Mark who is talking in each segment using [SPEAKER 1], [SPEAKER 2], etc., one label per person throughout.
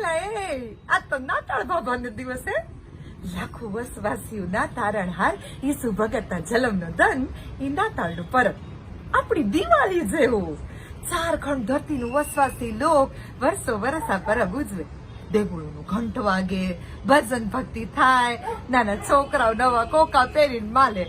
[SPEAKER 1] એલા એ આ તો નાતાળ બાબાનો દિવસ. હે લાખો તારણહાર ઈસુ ભગતના જલમનો ધન એ નાતાળનું પરબ. આપણી દિવાળી જેવું ઝારખંડ ધરતીનું વસવાસી લોક વર્ષો વરસા પરબ ઉજવે. દેગુળોનું ઘંટ વાગે, ભજન ભક્તિ થાય, નાના છોકરાઓ નવા કોકા પહેરીને માલે.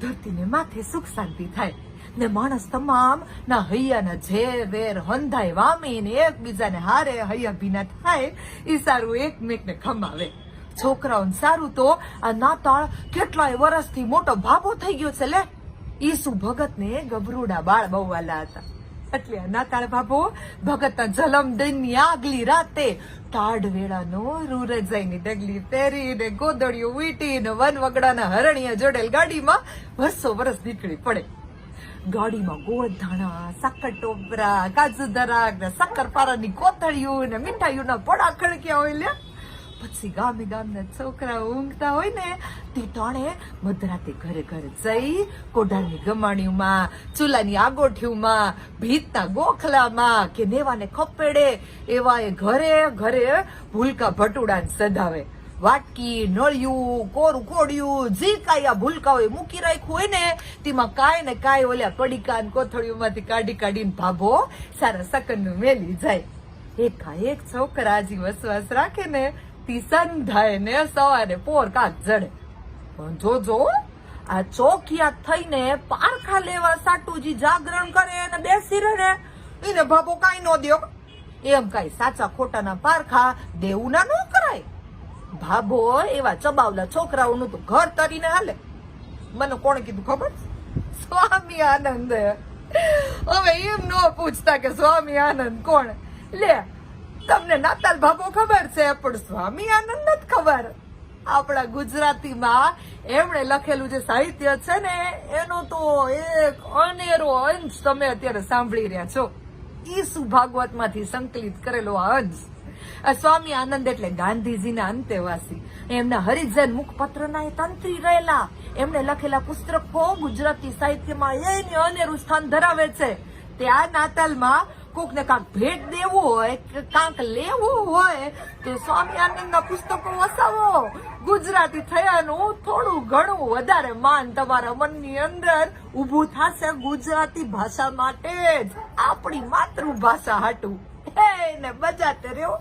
[SPEAKER 1] ધરતીને માથે સુખ શાંતિ થાય. ને માણસ તમામ ના હૈયાના ઝેર વેર હંધાય વામીને એકબીજાને હારે હૈયા ભીના થાય એ સારું એકમેકને ખમાવે છોકરાઓને સારું તો આ નાતાળ કેટલાય વર્ષથી મોટો ભાભો થઈ ગયો છે લે. ઈસુ ભગતને ગભરૂડા બાળ બહુ વાલા હતા. એટલે આ નાતાળ બાબો ભગતના જલમદિનની આગલી રાતે ટાઢ વેળાનો રૂરજાઈની ડગલી પહેરીને, ગોદડીઓ વીટીને વન વગડાના હરણિયા જોડેલ ગાડીમાં બસો વર્ષ નીકળી પડે. ગાડીમાં ગોળ ધાણા સાકર ટોપરા, કાજુ દરાક ને શક્કર પારાની કોથળીઓ ને મીઠાઈઓના પોડા ખડક્યા હોય લ્યા. પછી ગામે ગામના છોકરા ઊંઘતા હોય ને, તે ટાણે મધરાતે ઘરે ઘરે જઈ કોઢાની ગમાણીઓમાં, ચૂલાની આગોઠીઓમાં, ભીતના ગોખલામાં કે નેવાને ખપેડે એવા એ ઘરે ઘરે ભૂલકા ભટુડાને સધાવે વાટકી, નળિયું, કોરું કોડિયું જે કાંઈ આ ભૂલકાઓએ મૂકી રાખ્યું હોય ને, તેમાં કાંઈ ને કાંઈ ઓલ્યા પડીકા ને કોથળીઓમાંથી કાઢી કાઢીને ભાભો સારા સકનનું મેલી જાય. એકાએક છોકરા હજી વસવાસ રાખે ને, તી સંધાય ને સવારે પોર કાક જડે. પણ જોજો આ ચોકિયા થઈને પારખા લેવા સાટુજી જાગરણ કરે અને બેસી રહે એને ભાભો કાંઈ ન દો એમ કાંઈ સાચા ખોટાના પારખા દેવું ના નો કરાય. ભાભો એવા ચબાવલા છોકરાઓનું તો ઘર તરીને હાલે. મને કોણે કીધું ખબર? સ્વામી આનંદ. હવે એમ ન પૂછતા કે સ્વામી આનંદ કોણ? લે, તમને નાતાલ ભાભો ખબર છે, પણ સ્વામી આનંદ નથી ખબર. આપણા ગુજરાતીમાં એમણે લખેલું જે સાહિત્ય છે ને, એનો તો એક અનેરો અંશ તમે અત્યારે સાંભળી રહ્યા છો. ઈસુ ભાગવતમાંથી સંકલિત કરેલો અંશ આ સ્વામી આનંદ એટલે ગાંધીજીના અંતેવાસી. એમના હરિજન મુખપત્રના એ તંત્રી રહેલા. એમણે લખેલા પુસ્તકો ગુજરાતી સાહિત્યમાં એની અનેરું સ્થાન ધરાવે છે. તે આ નાતાલમાં કોકને કાંક ભેટ દેવું હોય કે કાંક લેવું હોય, તો સ્વામી આનંદના પુસ્તકો વસાવો. ગુજરાતી થયાનું થોડું ઘણું વધારે માન તમારા મનની અંદર ઊભું થશે ગુજરાતી ભાષા માટે જ. આપણી માતૃભાષા હાટું. હે, ને બજાતે રહ્યો.